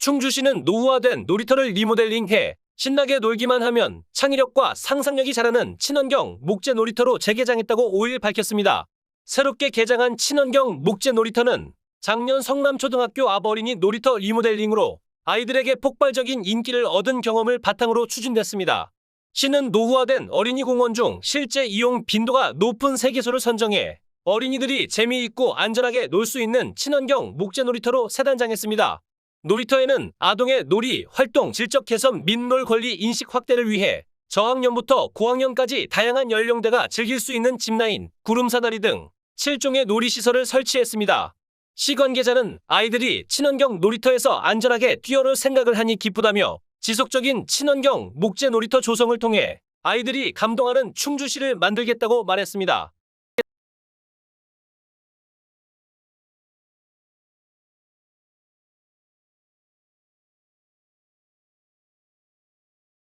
충주시는 노후화된 놀이터를 리모델링해 신나게 놀기만 하면 창의력과 상상력이 자라는 친환경 목재 놀이터로 재개장했다고 5일 밝혔습니다. 새롭게 개장한 친환경 목재 놀이터는 작년 성남초등학교 앞 어린이 놀이터 리모델링으로 아이들에게 폭발적인 인기를 얻은 경험을 바탕으로 추진됐습니다. 시는 노후화된 어린이 공원 중 실제 이용 빈도가 높은 세개소를 선정해 어린이들이 재미있고 안전하게 놀 수 있는 친환경 목재 놀이터로 세단장했습니다. 놀이터에는 아동의 놀이, 활동, 질적 개선 및 놀 권리 인식 확대를 위해 저학년부터 고학년까지 다양한 연령대가 즐길 수 있는 짚라인, 구름사다리 등 7종의 놀이시설을 설치했습니다. 시 관계자는 아이들이 친환경 놀이터에서 안전하게 뛰어놀 생각을 하니 기쁘다며 지속적인 친환경 목재 놀이터 조성을 통해 아이들이 감동하는 충주시를 만들겠다고 말했습니다.